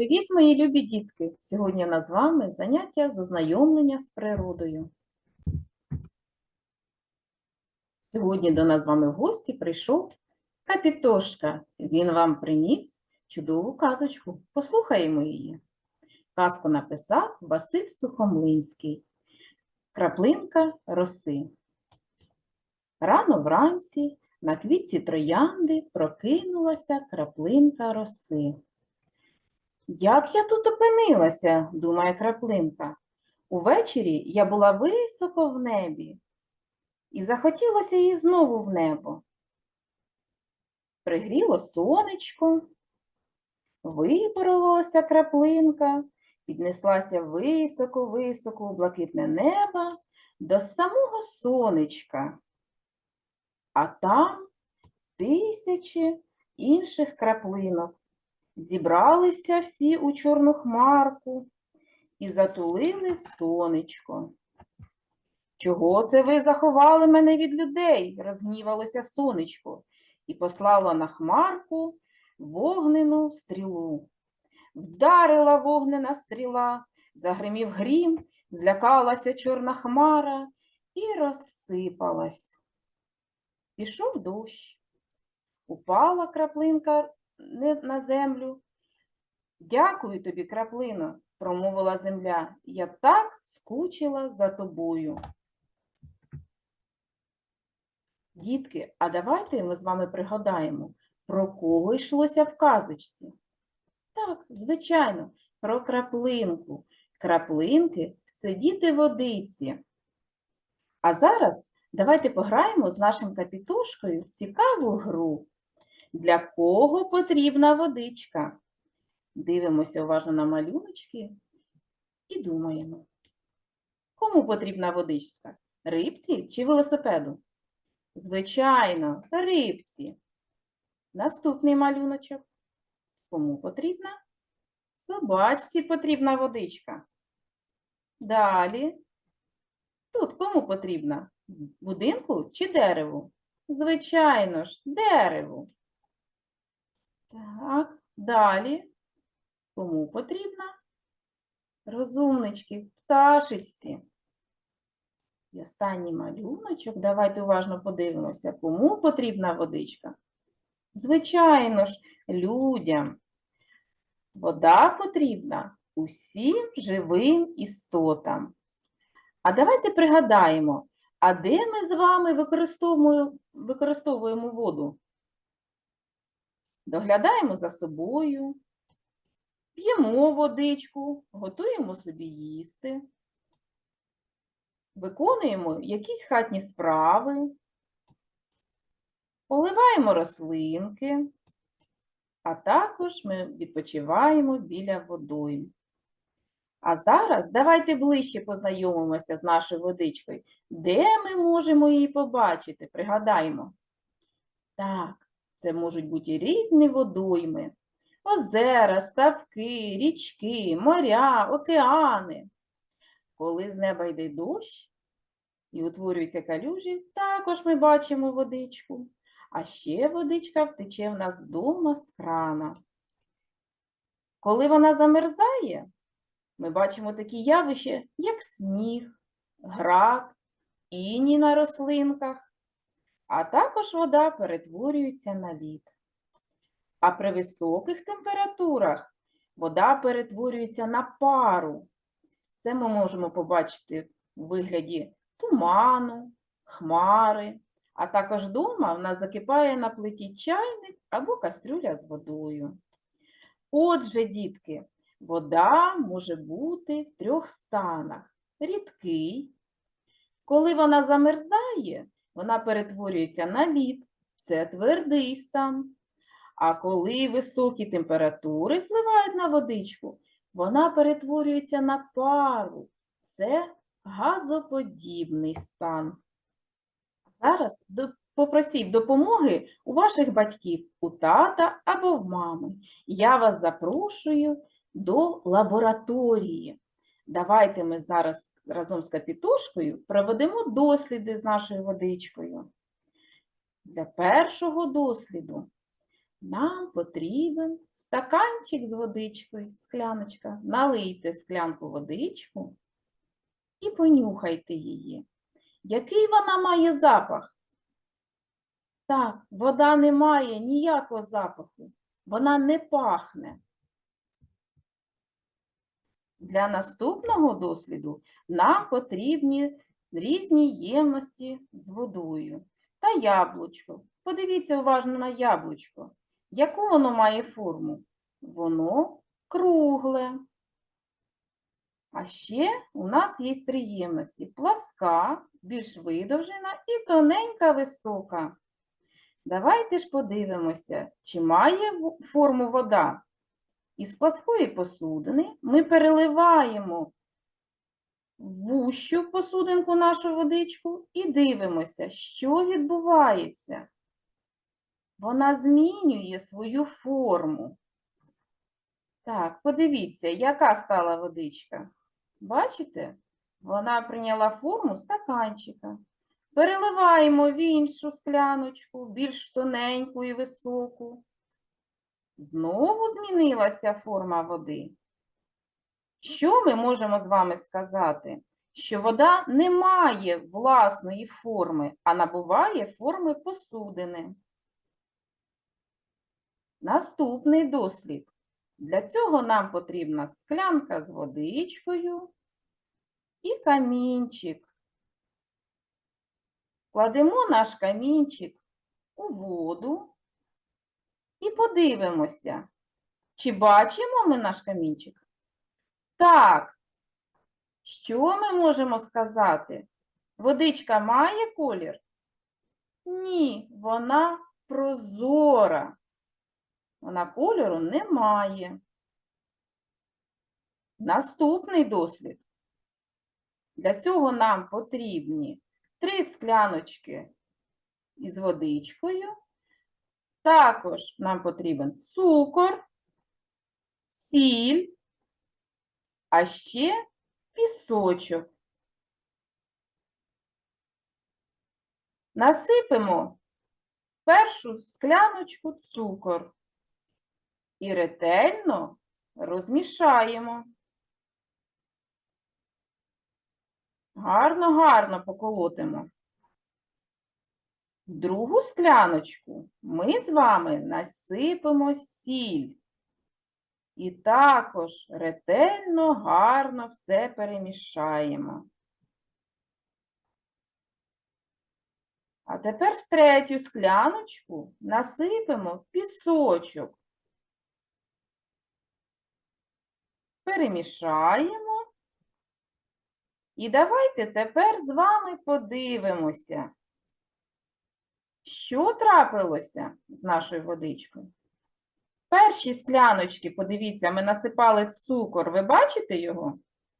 Привіт, мої любі дітки! Сьогодні у нас з вами заняття з ознайомлення з природою. Сьогодні до нас з вами в гості прийшов Капітошка. Він вам приніс чудову казочку. Послухаємо її. Казку написав Василь Сухомлинський. Краплинка роси. Рано вранці на квітці троянди прокинулася краплинка роси. Як я тут опинилася, думає краплинка. Увечері я була високо в небі, і захотілося їй знову в небо. Пригріло сонечко, випарувалася краплинка, піднеслася високо-високо у блакитне небо до самого сонечка, а там тисячі інших краплинок. Зібралися всі у чорну хмарку і затулили сонечко. Чого це ви заховали мене від людей? розгнівалося сонечко і послало на хмарку вогнену стрілу. Вдарила вогнена стріла, загримів грім, злякалася чорна хмара і розсипалась. Пішов дощ. Упала краплинка на землю. Дякую тобі, краплино, промовила земля. Я так скучила за тобою. Дітки, а давайте ми з вами пригадаємо, про кого йшлося в казочці. Так, звичайно, про краплинку. Краплинки це діти водиці. А зараз давайте пограємо з нашим капітошкою в цікаву гру. Для кого потрібна водичка? Дивимося уважно на малюночки і думаємо. Кому потрібна водичка? Рибці чи велосипеду? Звичайно, рибці. Наступний малюночок. Кому потрібна? Собачці потрібна водичка. Далі. Тут кому потрібна? Будинку чи дереву? Звичайно ж, дереву. Так, далі. Кому потрібна? Розумнички, пташечці. І останній малюночок. Давайте уважно подивимося, кому потрібна водичка. Звичайно ж, людям. Вода потрібна усім живим істотам. А давайте пригадаємо, а де ми з вами використовуємо, використовуємо воду? Доглядаємо за собою, п'ємо водичку, готуємо собі їсти, виконуємо якісь хатні справи, поливаємо рослинки, а також ми відпочиваємо біля водойм. А зараз давайте ближче познайомимося з нашою водичкою. Де ми можемо її побачити? Пригадаємо. Так, це можуть бути різні водойми, озера, ставки, річки, моря, океани. Коли з неба йде дощ і утворюються калюжі, також ми бачимо водичку. А ще водичка втече в нас вдома з крана. Коли вона замерзає, ми бачимо такі явища, як сніг, град, іні на рослинках, а також вода перетворюється на лід. А при високих температурах вода перетворюється на пару. Це ми можемо побачити у вигляді туману, хмари, а також вдома в нас закипає на плиті чайник або кастрюля з водою. Отже, дітки, вода може бути в трьох станах. Рідкий. Коли вона замерзає, вона перетворюється на лід, це твердий стан. А коли високі температури впливають на водичку, вона перетворюється на пару, це газоподібний стан. Зараз попросіть допомоги у ваших батьків, у тата або в мами. Я вас запрошую до лабораторії. Давайте ми зараз разом з капітошкою проведемо досліди з нашою водичкою. Для першого досліду Нам потрібен стаканчик з водичкою, скляночка. Налийте склянку водичку і понюхайте її. Який вона має запах? Так, вода не має ніякого запаху. Вона не пахне. Для наступного досліду нам потрібні різні ємності з водою та яблучко. Подивіться уважно на яблучко. Яку воно має форму? Воно кругле. А ще у нас є три ємності: пласка, більш видовжена і тоненька висока. Давайте ж подивимося, чи має форму вода. Із пласкої посудини ми переливаємо в вущу посудинку нашу водичку і дивимося, що відбувається. Вона змінює свою форму. Так, подивіться, яка стала водичка. Бачите? Вона прийняла форму стаканчика. Переливаємо в іншу скляночку, більш тоненьку і високу. Знову змінилася форма води. Що ми можемо з вами сказати? Що вода не має власної форми, а набуває форми посудини. Наступний дослід. Для цього нам потрібна склянка з водичкою і камінчик. Кладемо наш камінчик у воду і подивимося, чи бачимо ми наш камінчик? Так. Що ми можемо сказати? Водичка має колір? Ні, вона прозора. Вона кольору не має. Наступний дослід. Для цього нам потрібні три скляночки із водичкою. Також нам потрібен цукор, сіль, а ще пісочок. Насипемо першу скляночку цукор і ретельно розмішаємо. Гарно-гарно поколотимо. В другу скляночку ми з вами насипемо сіль. І також ретельно, гарно все перемішаємо. А тепер в третю скляночку насипемо пісочок. Перемішаємо. І давайте тепер з вами подивимося, що трапилося з нашою водичкою. Перші скляночки, подивіться, ми насипали цукор. Ви бачите його?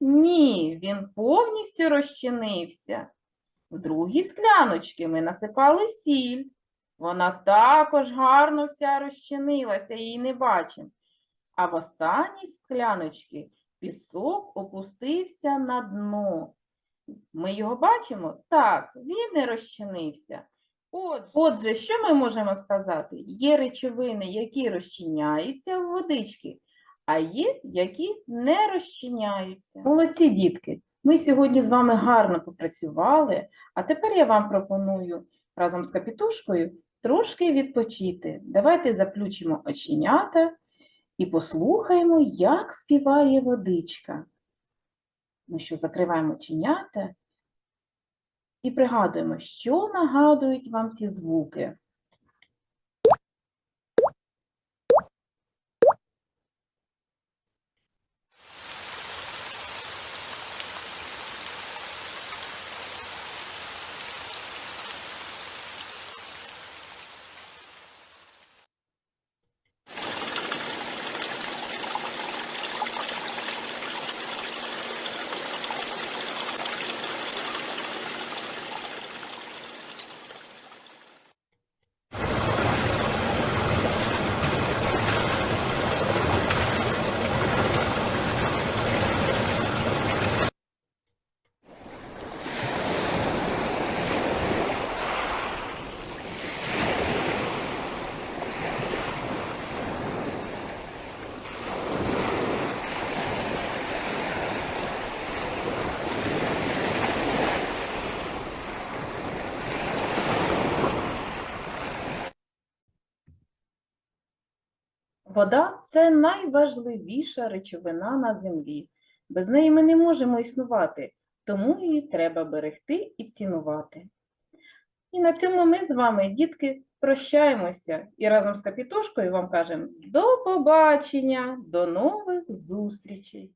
Ні, він повністю розчинився. В другій скляночки ми насипали сіль. Вона також гарно вся розчинилася, її не бачимо. А в останній скляночці пісок опустився на дно. Ми його бачимо? Так, він не розчинився. Отже, що ми можемо сказати? Є речовини, які розчиняються в водички, а є, які не розчиняються. Молодці, дітки! Ми сьогодні з вами гарно попрацювали, а тепер я вам пропоную разом з капітушкою трошки відпочити. Давайте заплющимо оченята і послухаємо, як співає водичка. Ну що, закриваємо оченята і пригадуємо, що нагадують вам ці звуки. Вода це найважливіша речовина на землі. Без неї ми не можемо існувати, тому її треба берегти і цінувати. І на цьому ми з вами, дітки, прощаємося і разом з Капітошкою вам кажемо до побачення, до нових зустрічей!